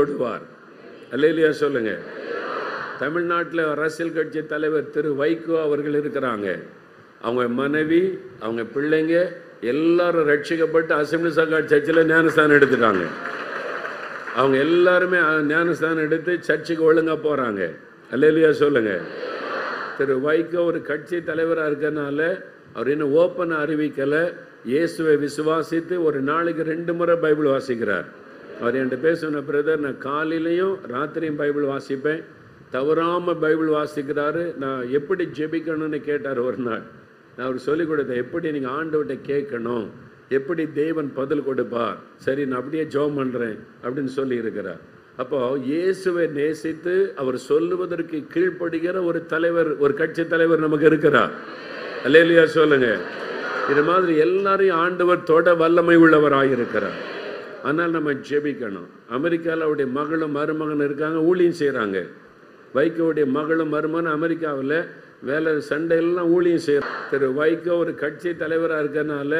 தொடுவார் அல்லையா சொல்லுங்க. தமிழ்நாட்டில் அரசியல் கட்சி தலைவர் திரு வைகோ அவர்கள் இருக்கிறாங்க. அவங்க மனைவி அவங்க பிள்ளைங்க எல்லாரும் ரட்சிக்கப்பட்டு அசம்பிளி சர்க்கார் சர்ச்சில் ஞானஸ்தானம் எடுத்துட்டாங்க. அவங்க எல்லாருமே ஞானஸ்தானம் எடுத்து சர்ச்சுக்கு ஒழுங்கா போறாங்க. அல்லையா சொல்லுங்க. திரு வைகோ ஒரு கட்சி தலைவராக இருக்கிறதுனால அவர் இன்னும் ஓப்பன் அறிவிக்கலை. இயேசுவை விசுவாசித்து ஒரு நாளைக்கு ரெண்டு முறை பைபிள் வாசிக்கிறார். அவர் என்கிட்ட பேசுன பிரதர் நான் காலையிலையும் ராத்திரியும் பைபிள் வாசிப்பேன். தவறாமல் பைபிள் வாசிக்கிறாரு. நான் எப்படி ஜெபிக்கணும்னு கேட்டார் ஒரு நாள். நான் அவர் சொல்லிக் கொடுத்தேன் எப்படி நீங்கள் ஆண்டவர்கிட்ட கேட்கணும்? எப்படி தேவன் பதில் கொடுப்பார்? சரி நான் அப்படியே ஜெபம் பண்ணுறேன் அப்படின்னு சொல்லி இருக்கிறார். அப்போ இயேசுவை நேசித்து அவர் சொல்லுவதற்கு கீழ்ப்படுகிற ஒரு தலைவர் ஒரு கட்சி தலைவர் நமக்கு இருக்கிறார். அல்லேலியா சொல்லுங்க. இது மாதிரி எல்லாரையும் ஆண்டவர் தொட வல்லமை உள்ளவராக இருக்கிறார் ஆனால் நம்ம ஜெபிக்கணும். அமெரிக்காவில் அவருடைய மகளும் மருமகன் இருக்காங்க ஊழியம் செய்கிறாங்க வைகோவுடைய மகளும் மருமகன் அமெரிக்காவில் வேலை சண்டையெல்லாம் ஊழியம் செய்கிறார் திரு வைகோ ஒரு கட்சி தலைவராக இருக்கறனால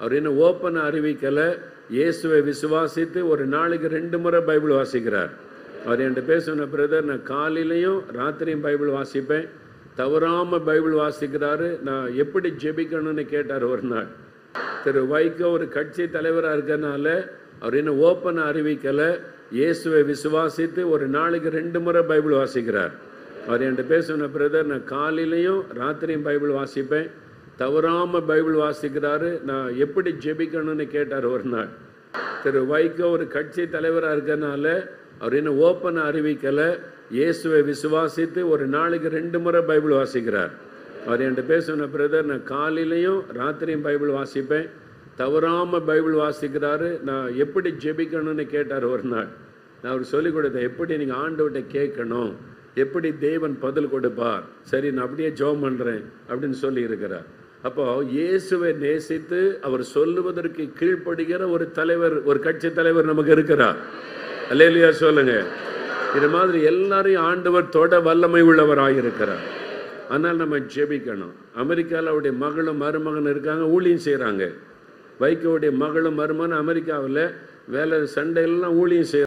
அவர் இன்னும் ஓப்பன் அறிவிக்கலை. இயேசுவை விசுவாசித்து ஒரு நாளைக்கு ரெண்டு முறை பைபிள் வாசிக்கிறார். அவர் என்கிட்ட பேசுன பிரதர் நான் காலையிலையும் ராத்திரியும் பைபிள் வாசிப்பேன். தவறாமல் பைபிள் வாசிக்கிறாரு. நான் எப்படி ஜெபிக்கணும்னு கேட்டார் ஒரு நாள். திரு வைகோ ஒரு கட்சி தலைவராக இருக்கனால அவர் இன்னும் ஓப்பன் அறிவிக்கலை இயேசுவை விசுவாசித்து ஒரு நாளைக்கு ரெண்டு முறை பைபிள் வாசிக்கிறார். அவர் என்கிட்ட பேசின பிரதர் நான் காலையிலையும் ராத்திரியும் பைபிள் வாசிப்பேன். தவறாம பைபிள் வாசிக்கிறாரு. நான் எப்படி ஜெபிக்கணும்னு கேட்டார் ஒரு நாள். திரு வைகோ ஒரு கட்சி தலைவராக இருக்கறனால அவர் இன்னும் ஓப்பன் அறிவிக்கலை இயேசுவை விசுவாசித்து ஒரு நாளைக்கு ரெண்டு முறை பைபிள் வாசிக்கிறார். அவர் என்கிட்ட பேசின பிரதர் நான் காலையிலையும் ராத்திரியும் பைபிள் வாசிப்பேன். தவறாமல் பைபிள் வாசிக்கிறாரு. நான் எப்படி ஜெபிக்கணும்னு கேட்டார் ஒரு நாள். நான் அவர் சொல்லிக் கொடுத்தேன் எப்படி நீங்கள் ஆண்டவர்கிட்ட கேட்கணும்? எப்படி தேவன் பதில் கொடுப்பார்? சரி நான் அப்படியே ஜெபம் பண்ணுறேன் அப்படின்னு சொல்லி இருக்கிறார். அப்போ இயேசுவை நேசித்து அவர் சொல்லுவதற்கு கீழ்ப்படுகிற ஒரு தலைவர் ஒரு கட்சி தலைவர் நமக்கு இருக்கிறார். அல்லையா சொல்லுங்க. இது மாதிரி எல்லாரையும் ஆண்டவர் தொட வல்லமை உள்ளவராக இருக்கிறார். ஆனால் நம்ம ஜெபிக்கணும். அமெரிக்காவில் அவருடைய மகளும் மருமகன் இருக்காங்க ஊழியம் செய்கிறாங்க வைகோவுடைய மகளும் மருமகன் அமெரிக்காவில் வேலை சண்டையெல்லாம் ஊழியம் செய்ய